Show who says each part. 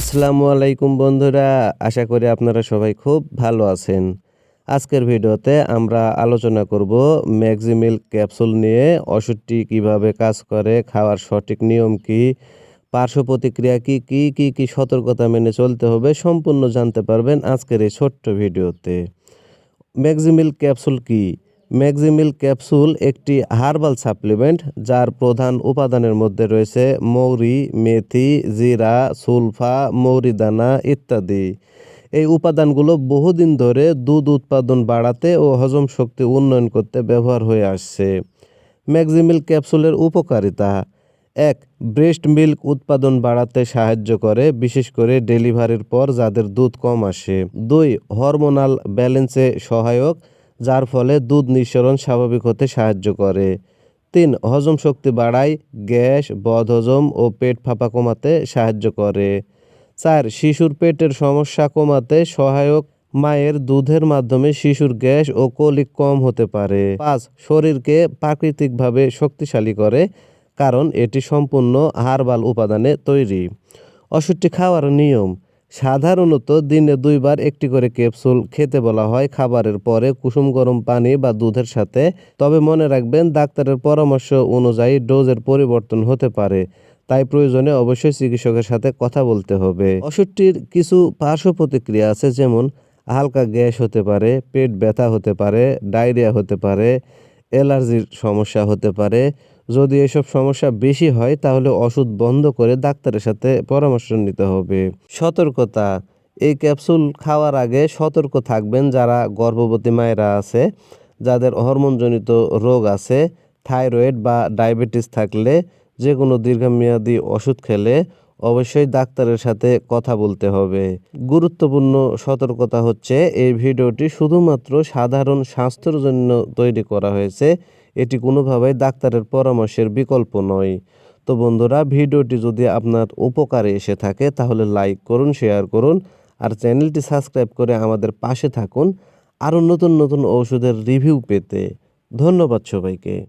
Speaker 1: আসসালামু আলাইকুম বন্ধুরা, আশা করি আপনারা সবাই খুব ভালো আছেন। আজকের ভিডিওতে আমরা আলোচনা করব ম্যাক্সিমিল ক্যাপসুল নিয়ে, ওষুধটি কীভাবে কাজ করে, খাওয়ার সঠিক নিয়ম কি, পার্শ্ব প্রতিক্রিয়া কি কি কি কি সতর্কতা মেনে চলতে হবে, সম্পূর্ণ জানতে পারবেন আজকের এই ছোট্ট ভিডিওতে। ম্যাক্সিমিল ক্যাপসুল কি? ম্যাক্সিমিল ক্যাপসুল একটি হার্বাল সাপ্লিমেন্ট যার প্রধান উপাদানের মধ্যে রয়েছে মৌরি, মেথি, জিরা, সুলফা, মৌরিদানা ইত্যাদি। এই উপাদানগুলো বহুদিন ধরে দুধ উৎপাদন বাড়াতে ও হজম শক্তি উন্নয়ন করতে ব্যবহার হয়ে আসছে। ম্যাক্সিমিল ক্যাপসুলের উপকারিতা। এক, ব্রেস্ট মিল্ক উৎপাদন বাড়াতে সাহায্য করে, বিশেষ করে ডেলিভারির পর যাদের দুধ কম আসে। দুই, হরমোনাল ব্যালেন্সে সহায়ক। যার ফলে দুধ নিঃসরণ স্বাভাবিক হতে সাহায্য করে। তিন, হজম শক্তি বাড়ায়, গ্যাস, বদহজম ও পেট ফাঁপা কমাতে সাহায্য করে। চার, শিশুর পেটের সমস্যা কমাতে সহায়ক মায়ের দুধের মাধ্যমে শিশুর গ্যাস ও কলিক কম হতে পারে। পাঁচ, শরীরকে প্রাকৃতিকভাবে শক্তিশালী করে, কারণ এটি সম্পূর্ণ হারবাল উপাদানে তৈরি। ওষুধটি খাওয়ার নিয়ম। সাধারণত দিনে দুইবার একটি করে ক্যাপসুল খেতে বলা হয়। খাবারের পরে কুসুম গরম পানি বা দুধের সাথে। তবে মনে রাখবেন, ডাক্তারের পরামর্শ অনুযায়ী ডোজের পরিবর্তন হতে পারে। তাই প্রয়োজনে অবশ্যই চিকিৎসকের সাথে কথা বলতে হবে। ওষুধটির কিছু পার্শ্ব প্রতিক্রিয়া আছে, যেমন হালকা গ্যাস হতে পারে, পেট ব্যথা হতে পারে, ডায়রিয়া হতে পারে অ্যালার্জির সমস্যা হতে পারে। যদি এসব সমস্যা বেশি হয়, তাহলে ওষুধ বন্ধ করে ডাক্তারের সাথে পরামর্শ নিতে হবে। সতর্কতা। এই ক্যাপসুল খাওয়ার আগে সতর্ক থাকবেন যারা গর্ভবতী মায়েরা আছে, যাদের হরমোনজনিত রোগ আছে, থাইরয়েড বা ডায়াবেটিস থাকলে যে কোনো দীর্ঘমেয়াদী ওষুধ খেলে অবশ্যই ডাক্তারের সাথে কথা বলতে হবে। গুরুত্বপূর্ণ সতর্কতা হচ্ছে, এই ভিডিওটি শুধুমাত্র সাধারণ স্বাস্থ্যের জন্য তৈরি করা হয়েছে। এটি কোনোভাবেই ডাক্তারের পরামর্শের বিকল্প নয়। তো বন্ধুরা, ভিডিওটি যদি আপনার উপকারে এসে থাকে, তাহলে লাইক করুন, শেয়ার করুন, আর চ্যানেলটি সাবস্ক্রাইব করে আমাদের পাশে থাকুন। আরও নতুন নতুন ওষুধের রিভিউ পেতে। ধন্যবাদ সবাইকে।